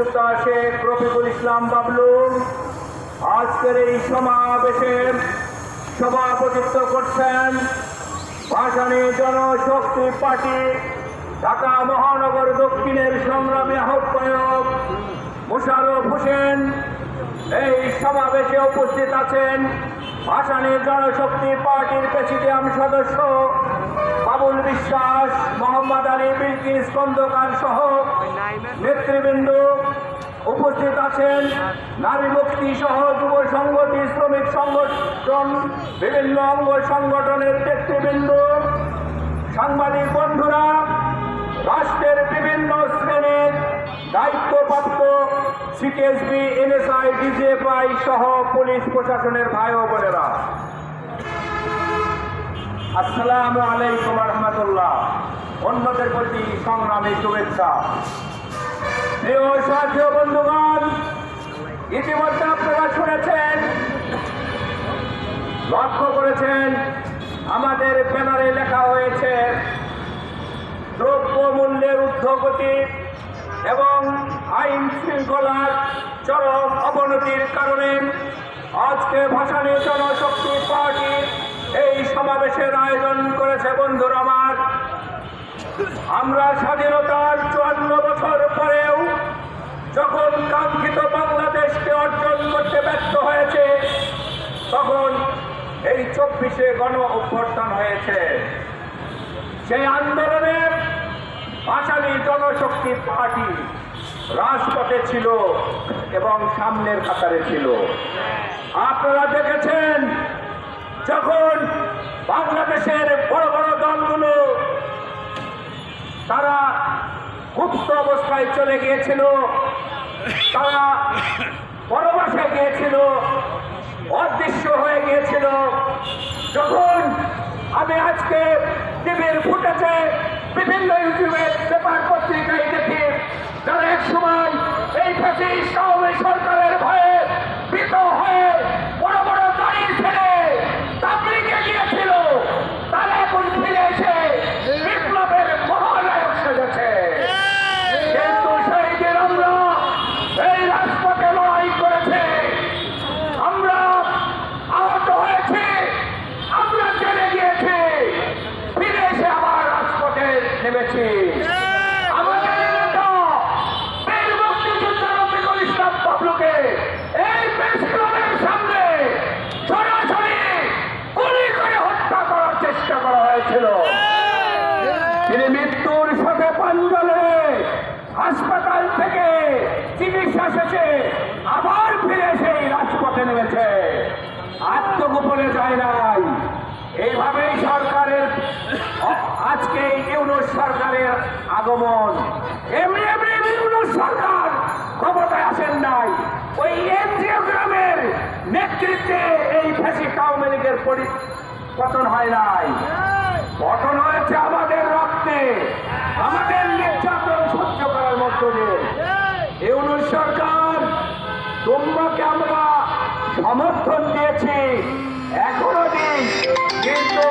মুক্তিযোদ্ধা শেখ রফিকুল ইসলাম বাবলু। আজকের এই সমাবেশে সভাপতিত্ব করছেন ভাসানী জনশক্তি পার্টি, ঢাকা মহানগর দক্ষিণের সংগ্রামী আহ্বায়ক মুশারফ হোসেন। এই সমাবেশে উপস্থিত আছেন ভাসানী জনশক্তি পার্টির প্রেসিডিয়াম সদস্য বিলকিস খন্দকার সহ নেতৃবৃন্দ উপস্থিত আছেন। নারী মুক্তি সহ যুব সংগঠন, শ্রমিক সংগঠন, বিভিন্ন অঙ্গ সংগঠনের নেতৃবৃন্দ, সাংবাদিক বন্ধুরা, রাষ্ট্রের বিভিন্ন শ্রেণির দায়িত্বপ্রাপ্ত সিকেএসবি, এনএসআই, ডিজিএফআই সহ পুলিশ প্রশাসনের ভাই ও বোনেরা। আসসালামু আলাইকুম রহমতুল্লাহ। অন্যদের প্রতি সংগ্রামী শুভেচ্ছা। প্রিয় সাথী বন্ধুগণ, ইতিমধ্যে আপনারা শুনেছেন, লক্ষ্য করেছেন, আমাদের ব্যানারে লেখা হয়েছে দ্রব্য মূল্যের ঊর্ধ্বগতি এবং আইন শৃঙ্খলার চরম অবনতির কারণে আজকে ভাসানী জনশক্তি আমরা স্বাধীনতার চুয়ান্ন বছর পরেও যখন কাঙ্ক্ষিত বাংলাদেশকে অর্জন করতে ব্যর্থ হয়েছে, তখন এই চব্বিশে গণ অভ্যর্থন হয়েছে। সেই আন্দোলনে ভাসানী জনশক্তি পার্টি রাজপথে ছিল এবং সামনের কাতারে ছিল। আপনারা দেখেছেন, যখন বাংলাদেশের বড় বড় দলগুলো গুপ্ত অবস্থায় চলে গিয়েছিল। তারা পরবাসে গিয়েছিল। অদৃশ্য হয়ে গিয়েছিল। যখন আমি আজকে টিভির ফুটেছে বিভিন্ন ইউটিউবের পেপার পত্রিকায় দেখি তারা এক সময় এই ফ্যাসিস্ট আওয়ামী সরকারের ভয়ে ভীত হয়ে বড় বড় গাড়ি ছেড়ে তাবলিগে গিয়েছিল তারা এখন ফিরে এসে বিপ্লবের মহানায়ক সেজেছে কিন্তু সেই দিন আমরা এই রাজপথে লড়াই করেছে আমরা আহত হয়েছি আমরা জেলে গিয়েছি ফিরে এসে আবার রাজপথে নেমেছি। আমাদের নেতা বীর মুক্তিযোদ্ধা রফিকুল ইসলাম বাবলুকে এই প্রেস ক্লাবের সামনে সরাসরি গুলি করে হত্যা করার চেষ্টা করা হয়েছিল। তিনি মৃত্যুর সাথে পাঞ্জলে হাসপাতাল থেকে চিকিৎসা শেষে আবার ফিরে সেই রাজপথে নেমেছে। আত্মগোপনে যায় নাই। এইভাবেই সরকারের আজকে ইউনুস সরকারের আগমন। এমনি এমনি ইউনুস সরকার ক্ষমতায় আসেন নাই। ওই এনজিও গ্রামের নেতৃত্বে এই ফ্যাসিস্ট আওয়ামী লীগের পতন হয় নাই। গঠন হয়েছে আমাদের রক্তে। আমাদের নির্যাতন সহ্য করার মধ্য দিয়ে। ইউনুস সরকার তোমাকে আমরা সমর্থন দিয়েছি। এখনও দিই কিন্তু